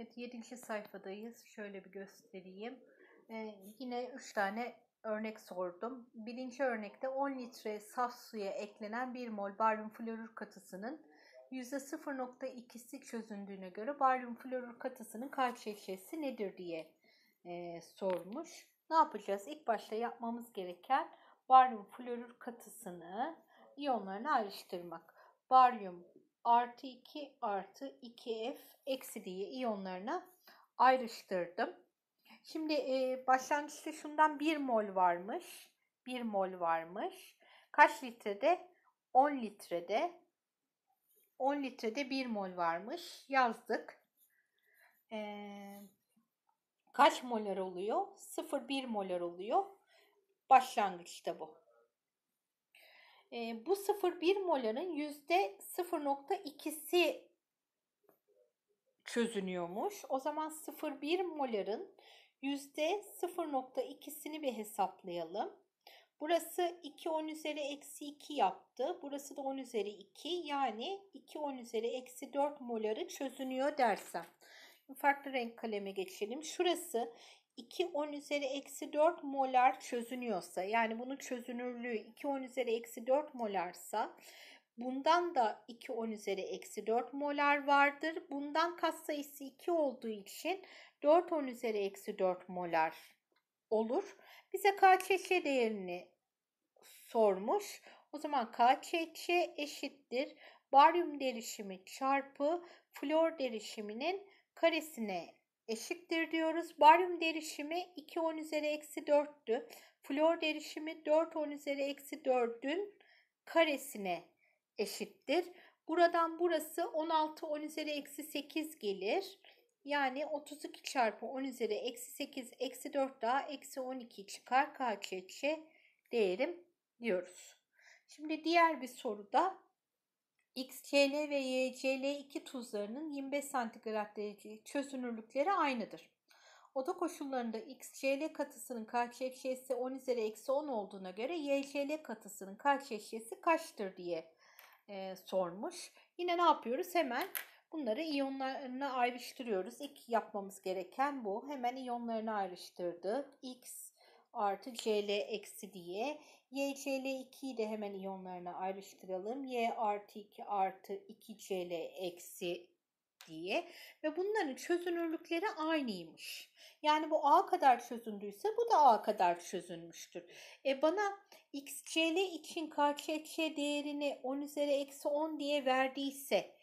Evet 7. sayfadayız. Şöyle bir göstereyim. Ee, yine 3 tane örnek sordum. Birinci örnekte 10 litre saf suya eklenen 1 mol baryum florür katısının %0.2'si çözündüğüne göre baryum florür katısının kaç eşyesi nedir diye e, sormuş. Ne yapacağız? İlk başta yapmamız gereken baryum florür katısını iyonlarına ayrıştırmak. Baryum artı 2 artı 2F eksi diye iyonlarına ayrıştırdım. Şimdi e, başlangıçta şundan 1 mol varmış. 1 mol varmış. Kaç litrede? 10 litrede. 10 litrede 1 mol varmış. Yazdık. Ee, kaç molar oluyor? 0,1 molar oluyor. Başlangıçta bu. E, bu 0,1 moların %0.2'si çözünüyormuş. O zaman 0,1 moların %0.2'sini bir hesaplayalım. Burası 2 10 üzeri eksi 2 yaptı. Burası da 10 üzeri 2. Yani 2 10 üzeri eksi 4 moları çözünüyor dersem. Farklı renk kaleme geçelim. Şurası 2 10 üzeri eksi 4 molar çözünüyorsa yani bunun çözünürlüğü 2 10 üzeri eksi 4 molarsa bundan da 2 10 üzeri eksi 4 molar vardır. Bundan katsayısı 2 olduğu için 4 10 üzeri eksi 4 molar olur. Bize KÇÇ değerini sormuş. O zaman KÇÇ eşittir. Baryum derişimi çarpı flor derişiminin karesine eşittir diyoruz. Baryum derişimi 2 10 üzeri eksi 4'tü. Flor derişimi 4 10 üzeri eksi 4'ün karesine eşittir. Buradan burası 16 10 üzeri eksi 8 gelir. Yani 32 çarpı 10 üzeri eksi 8 eksi 4 daha eksi 12 çıkar. KÇÇ değerim diyoruz. Şimdi diğer bir soruda XCl ve YCl2 tuzlarının 25 santigrat derece çözünürlükleri aynıdır. Oda koşullarında XCl katısının eşyesi 10 üzeri eksi 10 olduğuna göre YCl katısının eşyesi kaçtır diye e, sormuş. Yine ne yapıyoruz? Hemen bunları iyonlarına ayrıştırıyoruz. İlk yapmamız gereken bu. Hemen iyonlarını ayrıştırdık. X artı Cl eksi diye. Y Cl 2'yi de hemen iyonlarına ayrıştıralım. Y artı 2 artı 2 Cl eksi diye ve bunların çözünürlükleri aynıymış. Yani bu A kadar çözündüyse bu da A kadar çözünmüştür. E bana XCl için KÇÇ değerini 10 üzeri eksi 10 diye verdiyse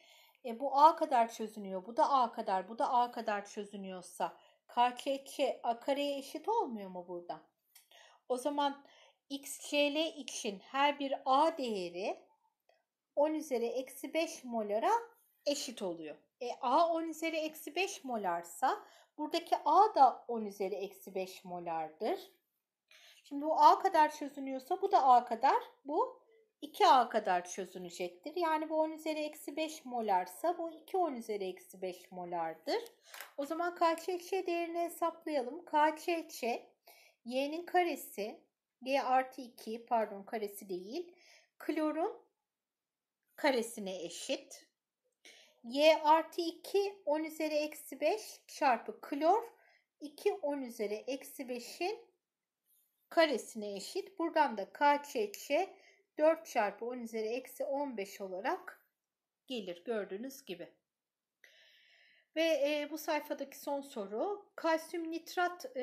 e bu A kadar çözünüyor, bu da A kadar, bu da A kadar çözünüyorsa KÇÇ A kareye eşit olmuyor mu burada? O zaman XCl için her bir A değeri 10 üzeri eksi 5 molara eşit oluyor. E, A 10 üzeri eksi 5 molarsa buradaki A da 10 üzeri eksi 5 molardır. Şimdi bu A kadar çözünüyorsa bu da A kadar, bu 2A kadar çözünecektir. Yani bu 10 üzeri eksi 5 molarsa bu 2 10 üzeri eksi 5 molardır. O zaman KÇÇ değerini hesaplayalım. KÇÇ Y'nin karesi Y artı 2 pardon karesi değil. Klorun karesine eşit. Y artı 2 10 üzeri eksi 5 çarpı klor 2 10 üzeri eksi 5'in karesine eşit. Buradan da KÇÇ 4 çarpı 10 üzeri eksi 15 olarak gelir gördüğünüz gibi. Ve e, bu sayfadaki son soru kalsiyum nitrat e,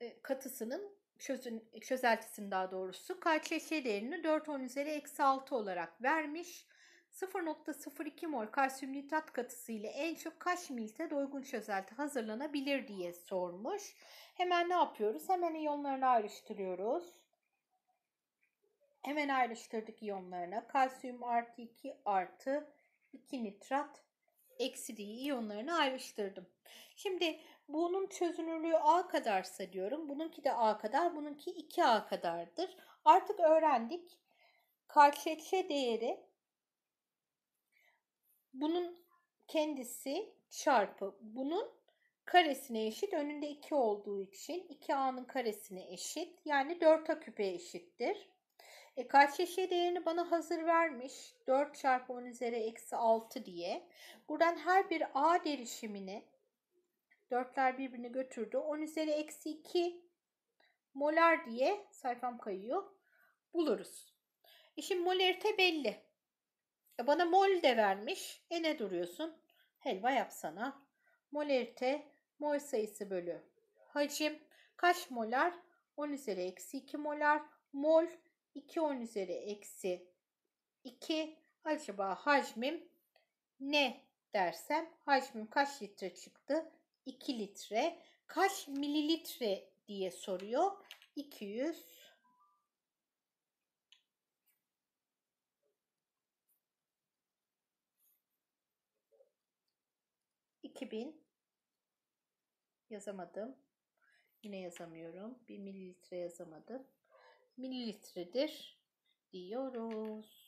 e, katısının çözün, çözeltisinin daha doğrusu KÇŞ değerini 4 10 üzeri eksi 6 olarak vermiş. 0.02 mol kalsiyum nitrat katısı ile en çok kaç mililitre doygun çözelti hazırlanabilir diye sormuş. Hemen ne yapıyoruz? Hemen iyonlarını ayrıştırıyoruz. Hemen ayrıştırdık iyonlarına. Kalsiyum artı 2 artı 2 nitrat eksi diye iyonlarını ayrıştırdım. Şimdi bunun çözünürlüğü A kadarsa diyorum. Bununki de A kadar, bununki 2A kadardır. Artık öğrendik. KÇÇ değeri bunun kendisi çarpı bunun karesine eşit. Önünde 2 olduğu için 2A'nın karesine eşit. Yani 4A küpe eşittir. E, KÇŞ değerini bana hazır vermiş. 4 çarpı 10 üzeri eksi 6 diye. Buradan her bir A derişimini Dörtler birbirini götürdü. 10 üzeri eksi 2 molar diye sayfam kayıyor. Buluruz. E şimdi molarite belli. E bana mol de vermiş. E ne duruyorsun? Helva yapsana. Molarite mol sayısı bölü hacim. Kaç molar? 10 üzeri eksi 2 molar. Mol 2 10 üzeri eksi 2. Acaba hacmim ne dersem hacmim kaç litre çıktı? 2 litre. Kaç mililitre diye soruyor. 200 2000 yazamadım. Yine yazamıyorum. 1 mililitre yazamadım. Mililitredir diyoruz.